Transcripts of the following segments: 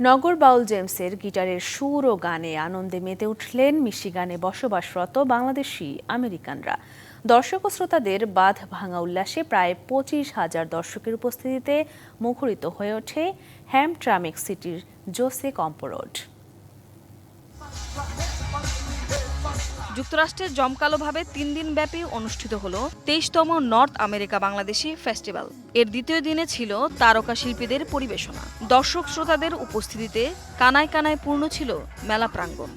নগর বাউল জেমসের গিটারের সুর ও গানে আনন্দে মেতে উঠলেন মিশিগানে বসবাসরত বাংলাদেশি আমেরিকানরা। দর্শক ও শ্রোতাদের বাঁধ ভাঙা উল্লাসে প্রায় পঁচিশ হাজার দর্শকের উপস্থিতিতে মুখরিত হয়ে ওঠে হ্যামট্রামিক সিটির জোসে কম্পো রোড যুক্তরাষ্ট্রের জমকালোভাবে তিন দিন ব্যাপী অনুষ্ঠিত হল তেইশতম নর্থ আমেরিকা বাংলাদেশি ফেস্টিভ্যাল। এর দ্বিতীয় দিনে ছিল তারকা শিল্পীদের পরিবেশনা। দর্শক শ্রোতাদের উপস্থিতিতে কানায় কানায় পূর্ণ ছিল মেলা প্রাঙ্গণ।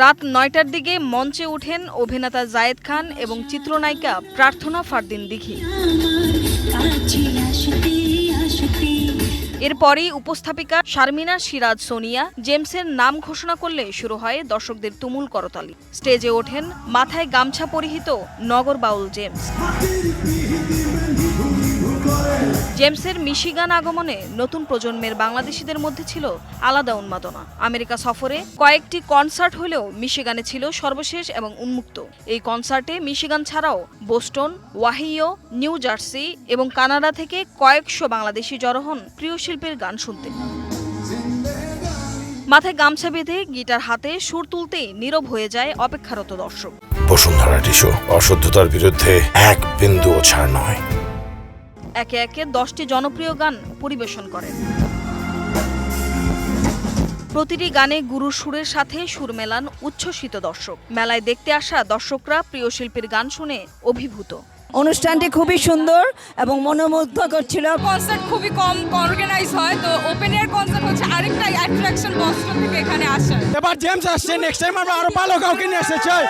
রাত নয়টার দিকে মঞ্চে ওঠেন অভিনেতা জায়েদ খান এবং চিত্রনায়িকা প্রার্থনা ফারদিন দিঘি। এরপরই উপস্থাপিকা শারমিনা সিরাজ সোনিয়া জেমসের নাম ঘোষণা করলে শুরু হয় দর্শকদের তুমুল করতালি। স্টেজে ওঠেন মাথায় গামছা পরিহিত নগর বাউল জেমস। জেমসের মিশিগান আগমনে নতুন প্রজন্মের বাংলাদেশিদের মধ্যে ছিল আলাদা উন্মাদনা। আমেরিকা সফরে কয়েকটি কনসার্ট হলেও মিশিগানে ছিল সর্বশেষ এবং উন্মুক্ত। এই কনসার্টে মিশিগান ছাড়াও বোস্টন, ওয়াহিও, নিউ জার্সি এবং কানাডা থেকে কয়েকশো বাংলাদেশি জড়ো হন প্রিয় শিল্পীর গান শুনতে। মাথায় গামছা বেঁধে গিটার হাতে সুর তুলতেই নীরব হয়ে যায় অপেক্ষারত দর্শক। বসুন্ধরা টিস্যু অশুদ্ধতার বিরুদ্ধে এক বিন্দুও ছাড় নয়। একে একে দশটি জনপ্রিয় গান পরিবেশন করেন। প্রতিটি গানে গুরুর সুরের সাথে সুর মেলান উচ্ছ্বসিত দর্শক। মেলায় দেখতে আসা দর্শকরা প্রিয় শিল্পীর গান শুনে অভিভূত। অনুষ্ঠানটি খুবই সুন্দর এবং মনোমুগ্ধ করছিল কনসার্ট খুবই কম কনসার্ট অ্যাট্রাকশন বস্টন থেকে এখানে আসার এবার জেমস আসছে নেক্সট টাইম আমরা আরও ভালো কাউকে নিয়ে আসতে চাই।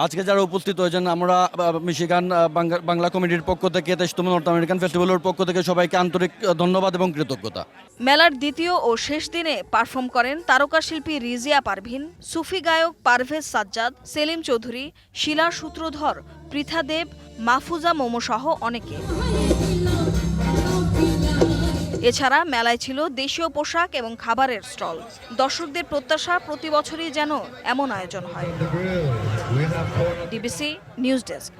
আজকে যারা উপস্থিত হয়েছেন আমরা মিশিগান বাংলা- বাংলা কমিটির পক্ষ থেকে তেইশতম নর্থ আমেরিকান ফেস্টিভ্যালের পক্ষ থেকে সবাইকে আন্তরিক ধন্যবাদ এবং কৃতজ্ঞতা। মেলার দ্বিতীয় ও শেষ দিনে পারফর্ম করেন তারকা শিল্পী রিজিয়া পারভিন সুফি গায়ক পারভেজ সাজ্জাদ সেলিম চৌধুরী শিলা সূত্রধর পৃথা দেব মাহফুজা মোমো সহ অনেকে। এছাড়া মেলায় ছিল দেশীয় পোশাক এবং খাবারের স্টল। দর্শকদের প্রত্যাশা প্রতি বছরই যেন এমন আয়োজন হয়। DBC news desk